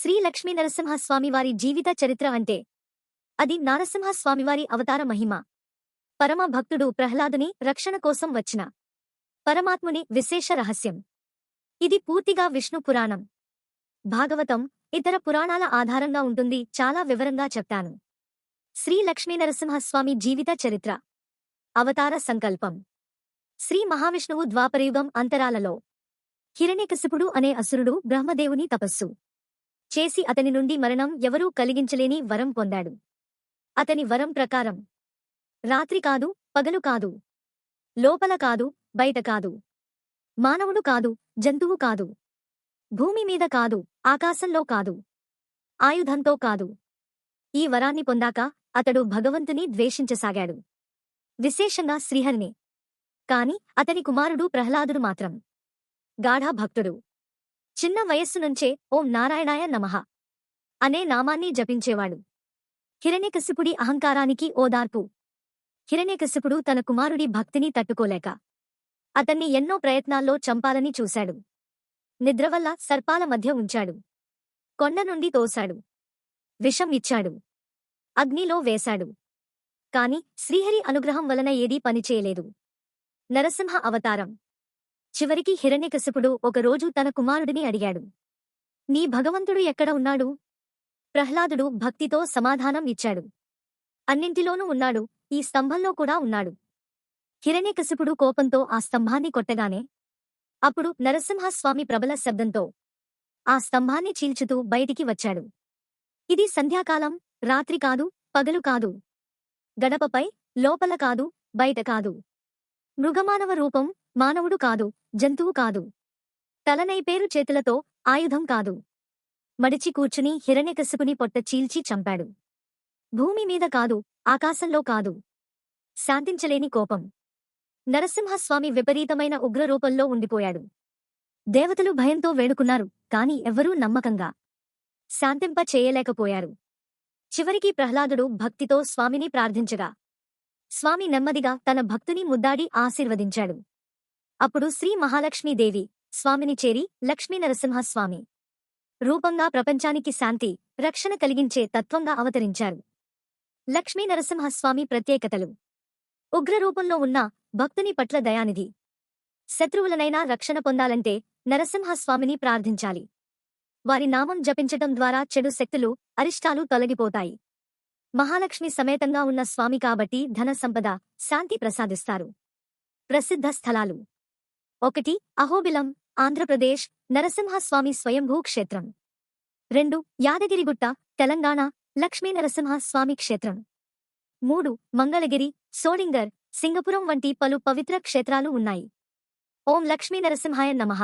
శ్రీ లక్ష్మీ నరసింహస్వామివారి జీవిత చరిత్ర అంటే అది నారసింహస్వామివారి అవతార మహిమ. పరమ భక్తుడు ప్రహ్లాదుని రక్షణ కోసం వచ్చిన పరమాత్ముని విశేష రహస్యం. ఇది పూర్తిగా విష్ణు పురాణం. భాగవతం ఇతర పురాణాల ఆధారంగా ఉంటుంది చాలా వివరంగా చెప్తాను. శ్రీ లక్ష్మీ నరసింహస్వామి జీవిత చరిత్ర. అవతార సంకల్పం. శ్రీ మహావిష్ణువు ద్వాపరయుగం అంతరాలలో. హిరణ్యకశిపుడు అనే అసురుడు బ్రహ్మదేవుని తపస్సు. చేసి అతని నుండి మరణం ఎవరూ కలిగించలేని వరం పొందాడు. అతని వరం ప్రకారం రాత్రి కాదు పగలు కాదు లోపల కాదు బయట కాదు మానవుడు కాదు జంతువు కాదు భూమి మీద కాదు ఆకాశంలో కాదు ఆయుధంతో కాదు. ఈ వరాన్ని పొందాక అతడు భగవంతుని ద్వేషించసాగాడు. విశేషంగా శ్రీహరిని. కాని అతని కుమారుడు ప్రహ్లాదుడు మాత్రం గాఢ భక్తుడు చిన్న వయస్సు నుంచే ఓం నారాయణాయ నమః అనే నామాన్ని జపించేవాడు. హిరణ్యకశిపుడి అహంకారానికి ఓదార్పు. హిరణ్యకశిపుడు తన కుమారుడి భక్తిని తట్టుకోలేక అతన్ని ఎన్నో ప్రయత్నాల్లో చంపాలని చూశాడు. నిద్ర వల్ల సర్పాల మధ్య ఉంచాడు. కొండ నుండి తోశాడు. విషం ఇచ్చాడు. అగ్నిలో వేశాడు. కాని శ్రీహరి అనుగ్రహం వలన ఏదీ పనిచేయలేదు నరసింహ అవతారం. చివరికి హిరణ్యకశిపుడు ఒకరోజు తన కుమారుడిని అడిగాడు. నీ భగవంతుడు ఎక్కడ ఉన్నాడు ప్రహ్లాదుడు భక్తితో సమాధానం ఇచ్చాడు. అన్నింటిలోనూ ఉన్నాడు ఈ స్తంభంలో కూడా ఉన్నాడు. హిరణ్యకశిపుడు కోపంతో ఆ స్తంభాన్ని కొట్టగానే అప్పుడు నరసింహస్వామి ప్రబల శబ్దంతో ఆ స్తంభాన్ని చీల్చుతూ బయటికి వచ్చాడు. ఇది సంధ్యాకాలం రాత్రి కాదు పగలు కాదు. గడపపై లోపల కాదు బయట కాదు. మృగమానవ రూపం మానవుడు కాదు జంతువు కాదు. తలనైపేరు చేతులతో ఆయుధం కాదు. మడిచి కూర్చుని హిరణ్యకశిపుని పొట్ట చీల్చి చంపాడు. భూమి మీద కాదు ఆకాశంలో కాదు. శాంతించలేని కోపం. నరసింహస్వామి విపరీతమైన ఉగ్రరూపంలో ఉండిపోయాడు. దేవతలు భయంతో వేడుకున్నారు కాని ఎవ్వరూ నమ్మకంగా. శాంతింప చేయలేకపోయారు. చివరికి ప్రహ్లాదుడు భక్తితో స్వామిని ప్రార్థించగా. స్వామి నెమ్మదిగా తన భక్తుని ముద్దాడి ఆశీర్వదించాడు. అప్పుడు శ్రీ మహాలక్ష్మీదేవి స్వామిని చేరి లక్ష్మీ నరసింహస్వామి రూపంగా ప్రపంచానికి శాంతి రక్షణ కలిగించే తత్వంగా అవతరించారు. లక్ష్మీ నరసింహస్వామి ప్రత్యేకతలు. ఉగ్రరూపంలో ఉన్న భక్తుని పట్ల దయానిధి. శత్రువులనైనా రక్షణ పొందాలంటే నరసింహస్వామిని ప్రార్థించాలి. వారి నామం జపించటం ద్వారా చెడు శక్తులు అరిష్టాలు తొలగిపోతాయి. మహాలక్ష్మి సమేతంగా ఉన్న స్వామి కాబట్టి ధన సంపద శాంతి ప్రసాదిస్తారు. ప్రసిద్ధ స్థలాలు. ఒకటి అహోబిలం ఆంధ్రప్రదేశ్ నరసింహస్వామి స్వయంభూ క్షేత్రం. రెండు యాదగిరిగుట్ట తెలంగాణ లక్ష్మీ నరసింహస్వామి క్షేత్రం. మూడు మంగళగిరి సోడింగర్ సింగపురం వంటి పలు పవిత్ర క్షేత్రాలు ఉన్నాయి. ఓం లక్ష్మీ నరసింహాయ నమః.